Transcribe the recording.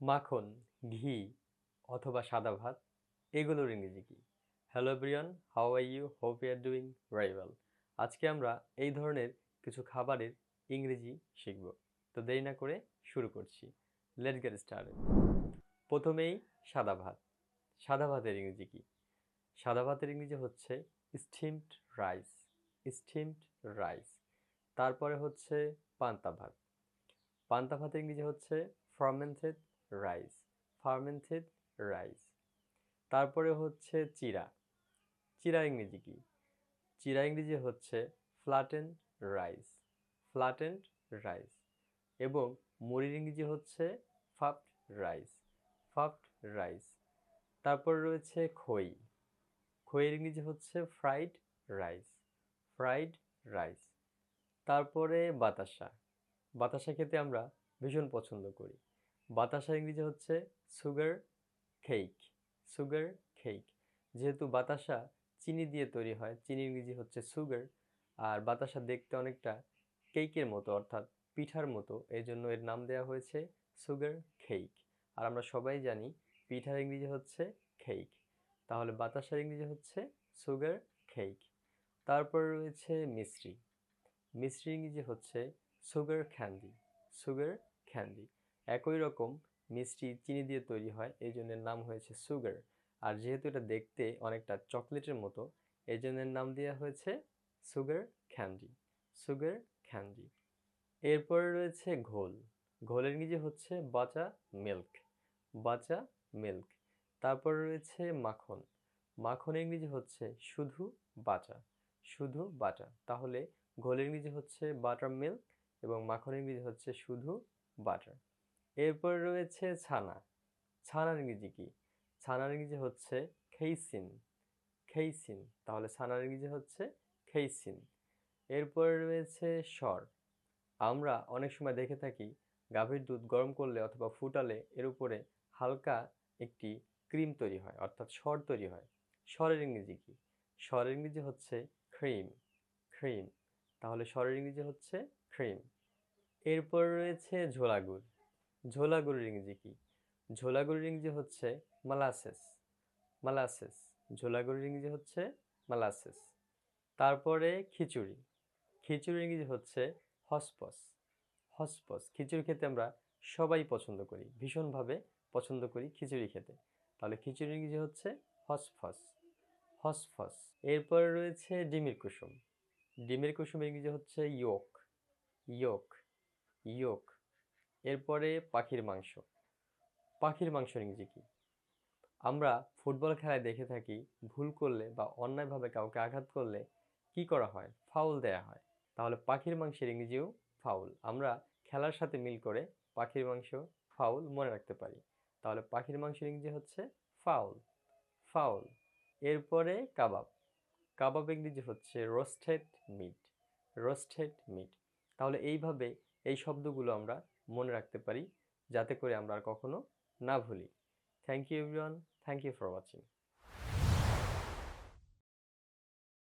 মাখন, ঘি অথবা সাদা ভাত, এগুলোর ইংরেজি কি? Hello Brian how are you hope are doing well আজকে আমরা এই ধরনের কিছু খাবারের ইংরেজি শিখব। তো দেরি না করে শুরু করছি। লেটস গেট স্টার্টেড প্রথমেই সাদা ভাত। সাদা ভাতের ইংরেজি কি? সাদা ভাতের ইংরেজি হচ্ছে স্টিমড রাইস স্টিমড রাইস তারপরে হচ্ছে পান্তা ভাত। পান্তা ভাতের ইংরেজি হচ্ছে ফার্মেন্টেড রাইস ফার্মেন্টেড রাইস তারপরে হচ্ছে চিরা। চিরা ইংরেজি কি? চিরা ইংরেজি হচ্ছে ফ্ল্যাটেন রাইস ফ্ল্যাটেন্ড রাইস এবং মুড়ির ইংরেজি হচ্ছে ফাফড রাইস ফাফড রাইস তারপর রয়েছে খই। খইয়ের ইংরেজি হচ্ছে ফ্রাইড রাইস ফ্রাইড রাইস তারপরে বাতাসা। বাতাসা খেতে আমরা ভীষণ পছন্দ করি। বাতাসা ইংরেজি হচ্ছে সুগার খেইক সুগার খেইক যেহেতু বাতাসা চিনি দিয়ে তৈরি হয়, চিনি ইংরেজি হচ্ছে সুগার আর বাতাসা দেখতে অনেকটা কেকের মতো, অর্থাৎ পিঠার মতো এই জন্য এর নাম দেওয়া হয়েছে সুগার খেইক আর আমরা সবাই জানি পিঠার ইংরেজি হচ্ছে খেইক তাহলে বাতাসার ইংরেজি হচ্ছে সুগার খেইক তারপর রয়েছে মিশ্রি মিশ্রি ইংরেজি হচ্ছে সুগার ক্যান্ডি সুগার ক্যান্ডি একই রকম মিষ্টি চিনি দিয়ে তৈরি হয়, এই জন্যের নাম হয়েছে সুগার। আর যেহেতু এটা দেখতে অনেকটা চকলেটের মতো, এই জন্যের নাম দেওয়া হয়েছে সুগার ক্যান্ডি সুগার ক্যান্ডি। এরপরে রয়েছে ঘোল। ঘোলের ইংরেজি হচ্ছে বাচা মিল্ক বাচা মিল্ক। তারপর রয়েছে মাখন। মাখন ইংরেজি হচ্ছে শুধু বাটা শুধু বাটা তাহলে ঘোলের ইংরেজি হচ্ছে বাটার মিল্ক এবং মাখন ইংরেজি হচ্ছে শুধু বাটার। এরপর রয়েছে ছানা। ছানার ইংরেজি কি? ছানার ইংরেজি হচ্ছে খেইসিন। খেইসিন। তাহলে ছানার ইংরেজি হচ্ছে খেইসিন। এরপর রয়েছে স্বর আমরা অনেক সময় দেখে থাকি গাভীর দুধ গরম করলে অথবা ফুটালে এর উপরে হালকা একটি ক্রিম তৈরি হয়, অর্থাৎ স্বর তৈরি হয়। স্বরের ইংরেজি কি? স্বরের ইংরেজি হচ্ছে ক্রিম। ক্রিম। তাহলে স্বরের ইংরেজি হচ্ছে ক্রিম। এরপর রয়েছে ঝোলা গুড় ঝোলা গুড়ের ইংরেজি কি? ঝোলা গুড়ের ইংরেজি হচ্ছে মালাসেস। মালাসেস। ঝোলা গুড়ের ইংরেজি হচ্ছে মালাসেস। তারপরে খিচুড়ি। খিচুড়ি ইংরেজি হচ্ছে হসপস। হসপস। খিচুড়ি খেতে আমরা সবাই পছন্দ করি, ভীষণভাবে পছন্দ করি খিচুড়ি খেতে। তাহলে খিচুড়ি ইংরেজি হচ্ছে হসফস। হসফস। এরপরে রয়েছে ডিমের কুসুম। ডিমের কুসুম ইংরেজি হচ্ছে ইয়োক। ইয়োক। ইয়োক। এরপরে পাখির মাংস। পাখির মাংস ইংরেজি কি? আমরা ফুটবল খেলায় দেখে থাকি ভুল করলে বা অন্যায়ভাবে কাউকে আঘাত করলে কি করা হয়? ফাউল দেয়া হয়। তাহলে পাখির মাংসের ইংরেজিও ফাউল। আমরা খেলার সাথে মিল করে পাখির মাংস ফাউল মনে রাখতে পারি। তাহলে পাখির মাংসের ইংরেজি হচ্ছে ফাউল। ফাউল। এরপরে কাবাব। কাবাব ইংরেজি হচ্ছে রোস্টেড মিট। Roasted meet. তাহলে এইভাবে এই শব্দগুলো আমরা মনে রাখতে পারি, যাতে করে আমরা আর কখনো না ভুলি। Thank you everyone thank you for watching